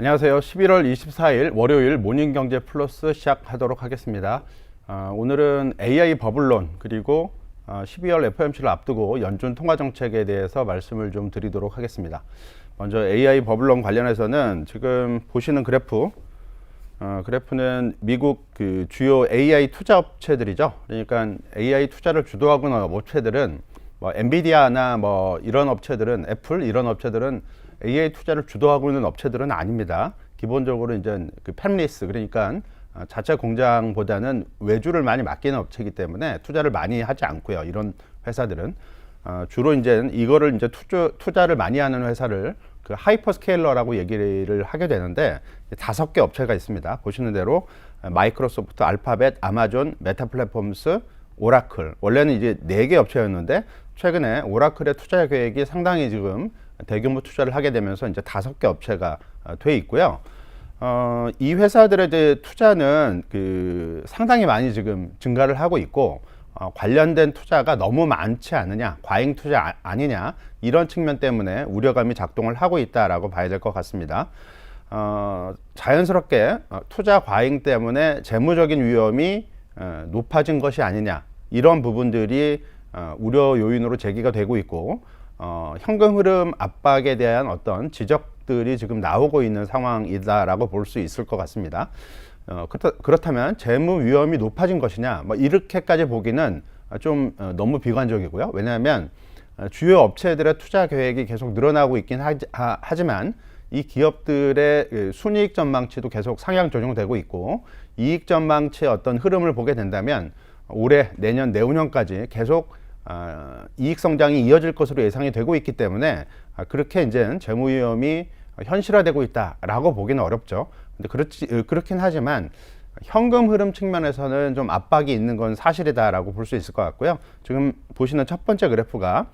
안녕하세요. 11월 24일 월요일 모닝 경제 플러스 시작하도록 하겠습니다. 어, 오늘은 AI 버블론 그리고 어, 12월 FOMC를 앞두고 연준 통화 정책에 대해서 말씀을 좀 드리도록 하겠습니다. 먼저 AI 버블론 관련해서는 지금 보시는 그래프 어, 그래프는 미국 그 주요 AI 투자 업체들이죠. 그러니까 AI 투자를 주도하고 있는 업체들은 뭐 엔비디아나 뭐 이런 업체들은 애플 이런 업체들은 AI 투자를 주도하고 있는 업체들은 아닙니다. 기본적으로 이제 그 팹리스 그러니까 어, 자체 공장보다는 외주를 많이 맡기는 업체이기 때문에 투자를 많이 하지 않고요. 이런 회사들은 어, 주로 이제 이거를 이제 투자, 투자를 많이 하는 회사를 그 하이퍼스케일러라고 얘기를 하게 되는데 다섯 개 업체가 있습니다. 보시는 대로 마이크로소프트, 알파벳, 아마존, 메타 플랫폼스, 오라클. 원래는 이제 네 개 업체였는데 최근에 오라클의 투자 계획이 상당히 지금 대규모 투자를 하게 되면서 이제 다섯 개 업체가 어, 돼 있고요. 어, 이 회사들의 투자는 그 상당히 많이 지금 증가를 하고 있고 어, 관련된 투자가 너무 많지 않느냐, 과잉 투자 아, 아니냐 이런 측면 때문에 우려감이 작동을 하고 있다라고 봐야 될 것 같습니다. 어, 자연스럽게 어, 투자 과잉 때문에 재무적인 위험이 어, 높아진 것이 아니냐 이런 부분들이 어, 우려 요인으로 제기가 되고 있고 어, 현금 흐름 압박에 대한 어떤 지적들이 지금 나오고 있는 상황이다라고 볼 수 있을 것 같습니다. 어, 그렇다, 그렇다면 재무 위험이 높아진 것이냐, 뭐 이렇게까지 보기는 좀 어, 너무 비관적이고요. 왜냐하면 어, 주요 업체들의 투자 계획이 계속 늘어나고 있긴 하지, 하, 하지만 이 기업들의 그 순이익 전망치도 계속 상향 조정되고 있고 이익 전망치의 어떤 흐름을 보게 된다면 올해 내년 내후년까지 계속 어, 이익 성장이 이어질 것으로 예상이 되고 있기 때문에 아, 그렇게 이제 재무 위험이 현실화되고 있다라고 보기는 어렵죠. 근데 그렇지 어, 그렇긴 하지만 현금 흐름 측면에서는 좀 압박이 있는 건 사실이다라고 볼 수 있을 것 같고요. 지금 보시는 첫 번째 그래프가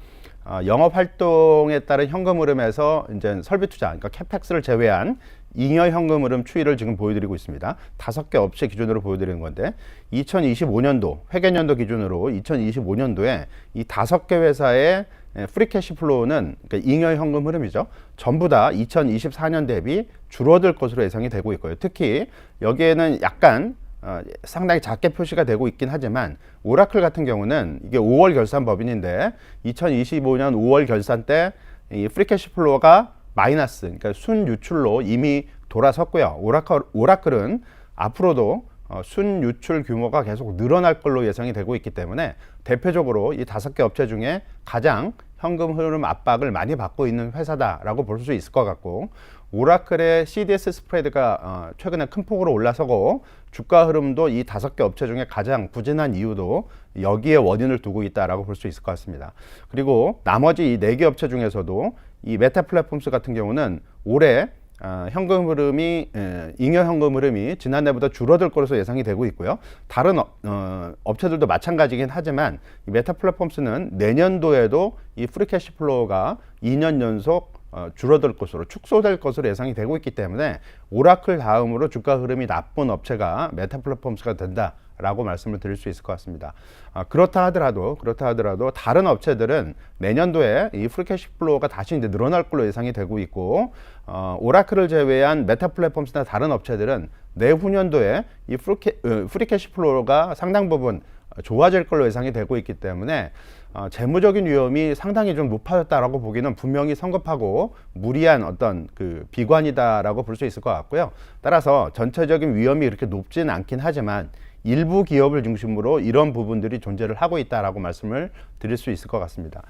어, 영업 활동에 따른 현금 흐름에서 이제 설비 투자, 그러니까 캐펙스를 제외한 잉여 현금 흐름 추이를 지금 보여드리고 있습니다. 다섯 개 업체 기준으로 보여드리는 건데 2025년도 회계년도 기준으로 2025년도에 이 다섯 개 회사의 프리캐시 플로우는 그러니까 잉여 현금 흐름이죠. 전부 다 2024년 대비 줄어들 것으로 예상이 되고 있고요. 특히 여기에는 약간 어, 상당히 작게 표시가 되고 있긴 하지만 오라클 같은 경우는 이게 5월 결산 법인인데 2025년 5월 결산 때 이 프리캐시 플로우가 마이너스, 그러니까 순 유출로 이미 돌아섰고요. 오라클, 오라클은 앞으로도 어, 순 유출 규모가 계속 늘어날 걸로 예상이 되고 있기 때문에 대표적으로 이 다섯 개 업체 중에 가장 현금 흐름 압박을 많이 받고 있는 회사다라고 볼 수 있을 것 같고 오라클의 CDS 스프레드가 어, 최근에 큰 폭으로 올라서고 주가 흐름도 이 다섯 개 업체 중에 가장 부진한 이유도 여기에 원인을 두고 있다라고 볼 수 있을 것 같습니다. 그리고 나머지 이 네 개 업체 중에서도 이 메타 플랫폼스 같은 경우는 올해 어, 현금 흐름이 에, 잉여 현금 흐름이 지난해보다 줄어들 것으로 예상이 되고 있고요. 다른 어, 어, 업체들도 마찬가지긴 하지만 이 메타 플랫폼스는 내년도에도 이 프리캐시 플로우가 2년 연속 어, 줄어들 것으로 축소될 것으로 예상이 되고 있기 때문에 오라클 다음으로 주가 흐름이 나쁜 업체가 메타 플랫폼스가 된다 라고 말씀을 드릴 수 있을 것 같습니다. 아, 그렇다 하더라도 그렇다 하더라도 다른 업체들은 내년도에 이 프리캐시 플로우가 다시 이제 늘어날 걸로 예상이 되고 있고 어, 오라클을 제외한 메타 플랫폼스나 다른 업체들은 내후년도에 이 프리캐, 어, 프리캐시 플로우가 상당 부분 좋아질 걸로 예상이 되고 있기 때문에 어, 재무적인 위험이 상당히 좀 높아졌다라고 보기는 분명히 성급하고 무리한 어떤 그 비관이다라고 볼 수 있을 것 같고요. 따라서 전체적인 위험이 이렇게 높지는 않긴 하지만 일부 기업을 중심으로 이런 부분들이 존재를 하고 있다라고 말씀을 드릴 수 있을 것 같습니다.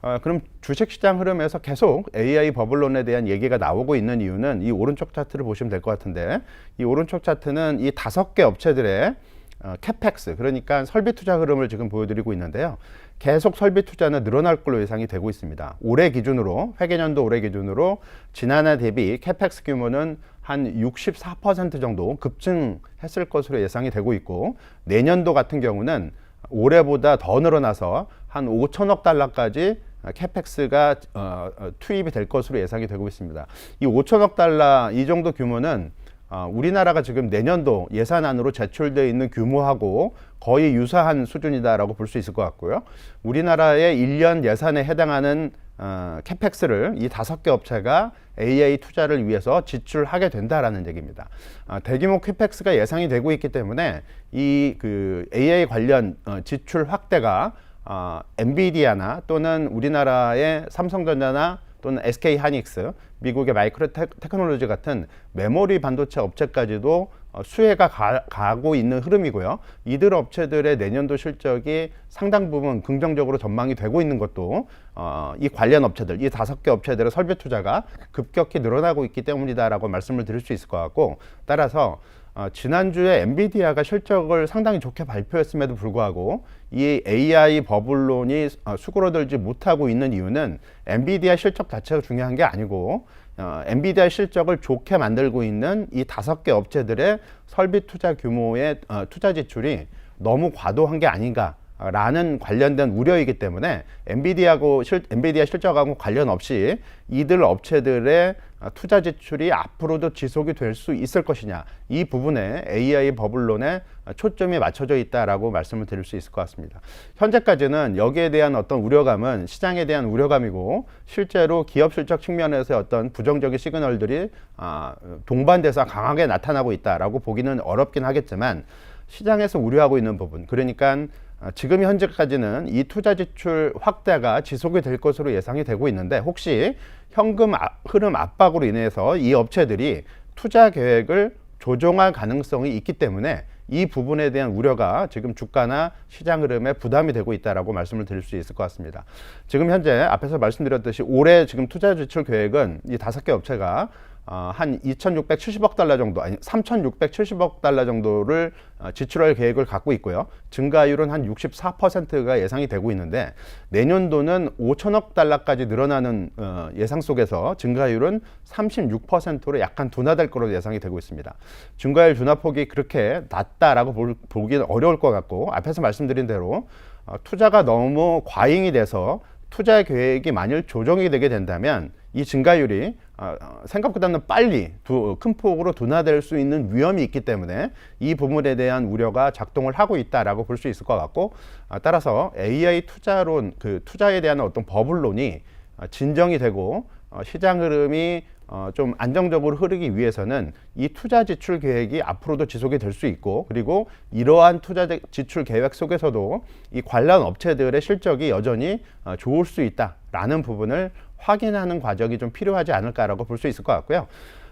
어, 그럼 주식시장 흐름에서 계속 AI 버블론에 대한 얘기가 나오고 있는 이유는 이 오른쪽 차트를 보시면 될 것 같은데 이 오른쪽 차트는 이 다섯 개 업체들의 어, 캐펙스 그러니까 설비 투자 흐름을 지금 보여드리고 있는데요. 계속 설비 투자는 늘어날 걸로 예상이 되고 있습니다. 올해 기준으로 회계년도 올해 기준으로 지난해 대비 캐펙스 규모는 한 64% 정도 급증했을 것으로 예상이 되고 있고 내년도 같은 경우는 올해보다 더 늘어나서 한 5천억 달러까지 캐펙스가 어, 어, 투입이 될 것으로 예상이 되고 있습니다. 이 5천억 달러 이 정도 규모는 어, 우리나라가 지금 내년도 예산안으로 제출되어 있는 규모하고 거의 유사한 수준이다라고 볼 수 있을 것 같고요. 우리나라의 1년 예산에 해당하는 어, 캐펙스를 이 다섯 개 업체가 AI 투자를 위해서 지출하게 된다라는 얘기입니다. 어, 대규모 캐펙스가 예상이 되고 있기 때문에 이 그 AI 관련 어, 지출 확대가 어, 엔비디아나 또는 우리나라의 삼성전자나 또는 SK 하이닉스, 미국의 마이크로 테, 테크놀로지 같은 메모리 반도체 업체까지도 어, 수혜가 가, 고 있는 흐름이고요. 이들 업체들의 내년도 실적이 상당 부분 긍정적으로 전망이 되고 있는 것도 어, 이 관련 업체들, 이 다섯 개 업체들의 설비 투자가 급격히 늘어나고 있기 때문이다라고 말씀을 드릴 수 있을 것 같고 따라서 어, 지난주에 엔비디아가 실적을 상당히 좋게 발표했음에도 불구하고 이 AI 버블론이 어, 수그러들지 못하고 있는 이유는 엔비디아 실적 자체가 중요한 게 아니고 어, 엔비디아 실적을 좋게 만들고 있는 이 다섯 개 업체들의 설비 투자 규모의 어, 투자 지출이 너무 과도한 게 아닌가 라는 관련된 우려이기 때문에 엔비디아고 실, 엔비디아 실적하고 관련 없이 이들 업체들의 투자 지출이 앞으로도 지속이 될 수 있을 것이냐 이 부분에 AI 버블론에 초점이 맞춰져 있다라고 말씀을 드릴 수 있을 것 같습니다. 현재까지는 여기에 대한 어떤 우려감은 시장에 대한 우려감이고 실제로 기업 실적 측면에서 어떤 부정적인 시그널들이 아, 동반돼서 강하게 나타나고 있다라고 보기는 어렵긴 하겠지만 시장에서 우려하고 있는 부분 그러니까 아, 지금 현재까지는 이 투자 지출 확대가 지속이 될 것으로 예상이 되고 있는데 혹시 현금 아, 흐름 압박으로 인해서 이 업체들이 투자 계획을 조정할 가능성이 있기 때문에 이 부분에 대한 우려가 지금 주가나 시장 흐름에 부담이 되고 있다라고 말씀을 드릴 수 있을 것 같습니다. 지금 현재 앞에서 말씀드렸듯이 올해 지금 투자 지출 계획은 이 다섯 개 업체가 어, 한 2,670억 달러 정도, 아니 3,670억 달러 정도를 어, 지출할 계획을 갖고 있고요. 증가율은 한 64%가 예상이 되고 있는데 내년도는 5천억 달러까지 늘어나는 어, 예상 속에서 증가율은 36%로 약간 둔화될 거로 예상이 되고 있습니다. 증가율 둔화폭이 그렇게 낮다라고 볼, 보기는 어려울 것 같고 앞에서 말씀드린 대로 어, 투자가 너무 과잉이 돼서 투자 계획이 만일 조정이 되게 된다면 이 증가율이 어, 생각보다는 빨리 두, 큰 폭으로 둔화될 수 있는 위험이 있기 때문에 이 부분에 대한 우려가 작동을 하고 있다라고 볼 수 있을 것 같고 어, 따라서 AI 투자론 그 투자에 대한 어떤 버블론이 어, 진정이 되고 어, 시장 흐름이 어, 좀 안정적으로 흐르기 위해서는 이 투자 지출 계획이 앞으로도 지속이 될 수 있고 그리고 이러한 투자 지출 계획 속에서도 이 관련 업체들의 실적이 여전히 어, 좋을 수 있다라는 부분을 확인하는 과정이 좀 필요하지 않을까라고 볼 수 있을 것 같고요.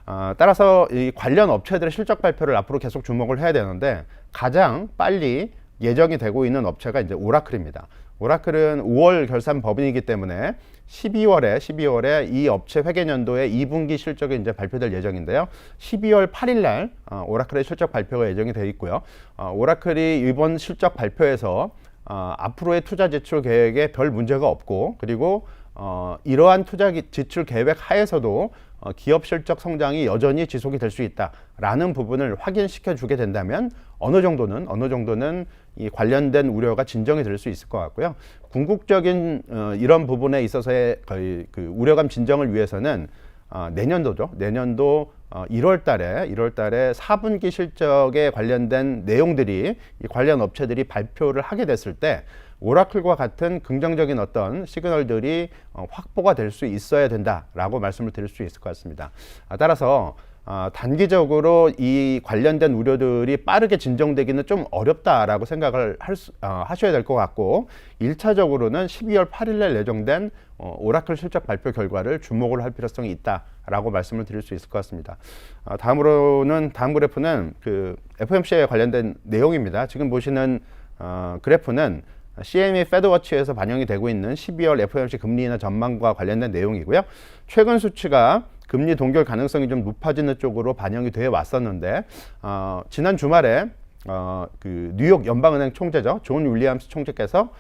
어, 따라서 이 관련 업체들의 실적 발표를 앞으로 계속 주목을 해야 되는데 가장 빨리 예정이 되고 있는 업체가 이제 오라클입니다. 오라클은 5월 결산 법인이기 때문에 12월에 12월에 이 업체 회계년도의 2분기 실적이 이제 발표될 예정인데요. 12월 8일 날 어, 오라클의 실적 발표가 예정이 되어 있고요. 어, 오라클이 이번 실적 발표에서 어, 앞으로의 투자 지출 계획에 별 문제가 없고 그리고 어, 이러한 투자 지출 계획 하에서도 어, 기업 실적 성장이 여전히 지속이 될 수 있다라는 부분을 확인시켜 주게 된다면 어느 정도는 어느 정도는 이 관련된 우려가 진정이 될 수 있을 것 같고요. 궁극적인 어, 이런 부분에 있어서의 거의 그 우려감 진정을 위해서는 어, 내년도죠. 내년도 어, 1월 달에 1월 달에 4분기 실적에 관련된 내용들이 이 관련 업체들이 발표를 하게 됐을 때 오라클과 같은 긍정적인 어떤 시그널들이 어, 확보가 될 수 있어야 된다라고 말씀을 드릴 수 있을 것 같습니다. 아, 따라서 어, 단기적으로 이 관련된 우려들이 빠르게 진정되기는 좀 어렵다라고 생각을 할 수, 어, 하셔야 될 것 같고 1차적으로는 12월 8일 날 예정된 어, 오라클 실적 발표 결과를 주목을 할 필요성이 있다라고 말씀을 드릴 수 있을 것 같습니다. 어, 다음으로는 다음 그래프는 그 FOMC에 관련된 내용입니다. 지금 보시는 어, 그래프는 CME 페드워치에서 반영이 되고 있는 12월 FOMC 금리 인하 전망과 관련된 내용이고요. 최근 수치가 금리 동결 가능성이 좀 높아지는 쪽으로 반영이 되어 왔었는데 어, 지난 주말에 어, 그 뉴욕 연방은행 총재죠 존 윌리엄스 총재께서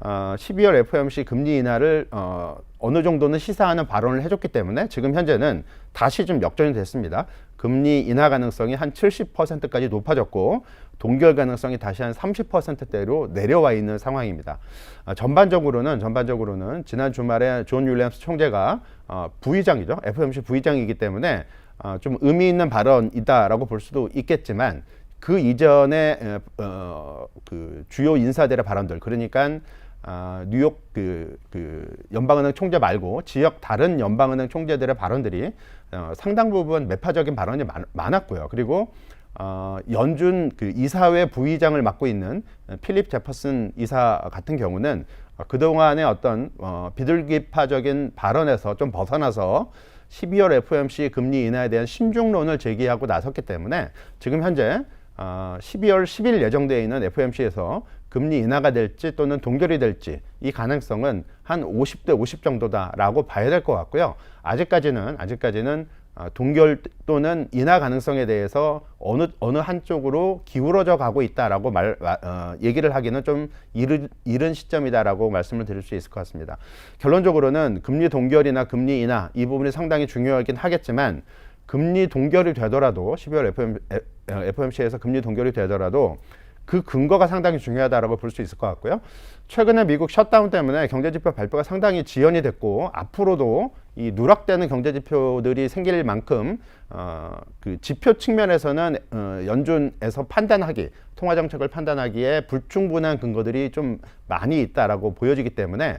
어, 12월 FOMC 금리 인하를 어, 어느 정도는 시사하는 발언을 해줬기 때문에 지금 현재는 다시 좀 역전이 됐습니다. 금리 인하 가능성이 한 70%까지 높아졌고 동결 가능성이 다시 한 30%대로 내려와 있는 상황입니다. 어, 전반적으로는 전반적으로는 지난 주말에 존 윌리엄스 총재가 어, 부의장이죠. FOMC 부의장이기 때문에 어, 좀 의미 있는 발언이다라고 볼 수도 있겠지만 그 이전에 어, 그 주요 인사들의 발언들 그러니까 아, 뉴욕 그, 그 연방은행 총재 말고 지역 다른 연방은행 총재들의 발언들이 어, 상당 부분 매파적인 발언이 많, 많았고요. 그리고 어, 연준 그 이사회 부의장을 맡고 있는 필립 제퍼슨 이사 같은 경우는 어, 그동안의 어떤 어, 비둘기파적인 발언에서 좀 벗어나서 12월 FOMC 금리 인하에 대한 신중론을 제기하고 나섰기 때문에 지금 현재 어, 12월 10일 예정되어 있는 FOMC에서 금리 인하가 될지 또는 동결이 될지 이 가능성은 한 50대 50 정도다라고 봐야 될 것 같고요. 아직까지는 아직까지는 어, 동결 또는 인하 가능성에 대해서 어느 어느 한쪽으로 기울어져 가고 있다라고 말 어, 얘기를 하기는 좀 이른, 이른 시점이다라고 말씀을 드릴 수 있을 것 같습니다. 결론적으로는 금리 동결이나 금리 인하 이 부분이 상당히 중요하긴 하겠지만 금리 동결이 되더라도 12월 FM, FOMC에서 금리 동결이 되더라도 그 근거가 상당히 중요하다라고 볼 수 있을 것 같고요. 최근에 미국 셧다운 때문에 경제 지표 발표가 상당히 지연이 됐고 앞으로도 이 누락되는 경제 지표들이 생길 만큼 어, 그 지표 측면에서는 어, 연준에서 판단하기 통화 정책을 판단하기에 불충분한 근거들이 좀 많이 있다라고 보여지기 때문에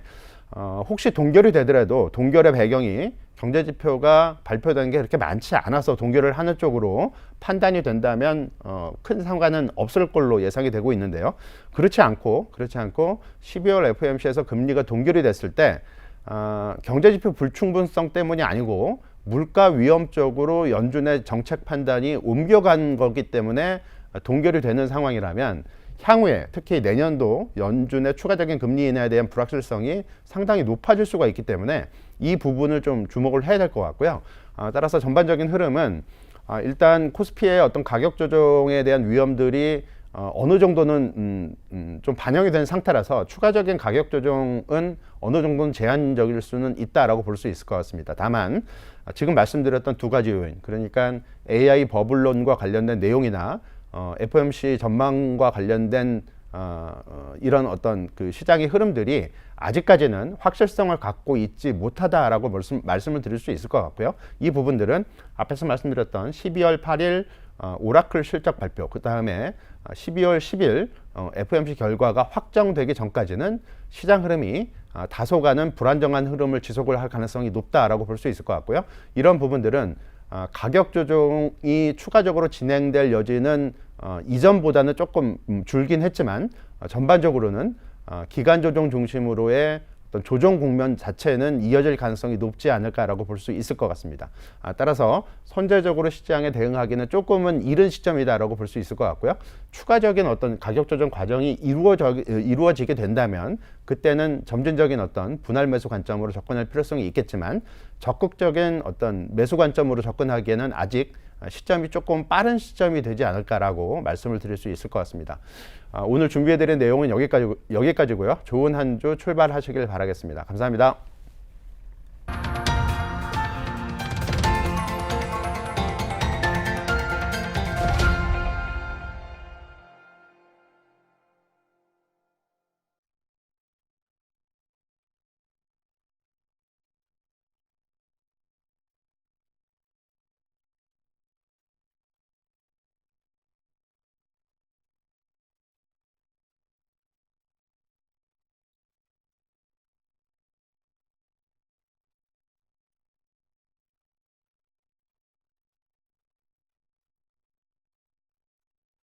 어, 혹시 동결이 되더라도 동결의 배경이 경제 지표가 발표된 게 그렇게 많지 않아서 동결을 하는 쪽으로 판단이 된다면 어, 큰 상관은 없을 걸로 예상이 되고 있는데요. 그렇지 않고 그렇지 않고 12월 FOMC에서 금리가 동결이 됐을 때 어, 경제 지표 불충분성 때문이 아니고 물가 위험 쪽으로 연준의 정책 판단이 옮겨간 거기 때문에 동결이 되는 상황이라면 향후에 특히 내년도 연준의 추가적인 금리 인하에 대한 불확실성이 상당히 높아질 수가 있기 때문에 이 부분을 좀 주목을 해야 될 것 같고요. 아, 따라서 전반적인 흐름은 아, 일단 코스피의 어떤 가격 조정에 대한 위험들이 어, 어느 정도는 음, 음, 좀 반영이 된 상태라서 추가적인 가격 조정은 어느 정도는 제한적일 수는 있다라고 볼 수 있을 것 같습니다. 다만 아, 지금 말씀드렸던 두 가지 요인, 그러니까 AI 버블론과 관련된 내용이나 어, FOMC 전망과 관련된 어, 어, 이런 어떤 그 시장의 흐름들이 아직까지는 확실성을 갖고 있지 못하다라고 말씀, 말씀을 드릴 수 있을 것 같고요. 이 부분들은 앞에서 말씀드렸던 12월 8일 어, 오라클 실적 발표, 그 다음에 12월 10일 어, FOMC 결과가 확정되기 전까지는 시장 흐름이 아, 다소간은 불안정한 흐름을 지속을 할 가능성이 높다라고 볼 수 있을 것 같고요. 이런 부분들은 아, 가격 조정이 추가적으로 진행될 여지는 어, 이전보다는 조금 음, 줄긴 했지만 어, 전반적으로는 어, 기간 조정 중심으로의 어떤 조정 국면 자체는 이어질 가능성이 높지 않을까라고 볼 수 있을 것 같습니다. 아, 따라서 선제적으로 시장에 대응하기는 조금은 이른 시점이다라고 볼 수 있을 것 같고요. 추가적인 어떤 가격 조정 과정이 이루어져, 이루어지게 된다면 그때는 점진적인 어떤 분할 매수 관점으로 접근할 필요성이 있겠지만 적극적인 어떤 매수 관점으로 접근하기에는 아직 시점이 조금 빠른 시점이 되지 않을까라고 말씀을 드릴 수 있을 것 같습니다. 아, 오늘 준비해드린 내용은 여기까지, 여기까지고요. 좋은 한 주 출발하시길 바라겠습니다. 감사합니다.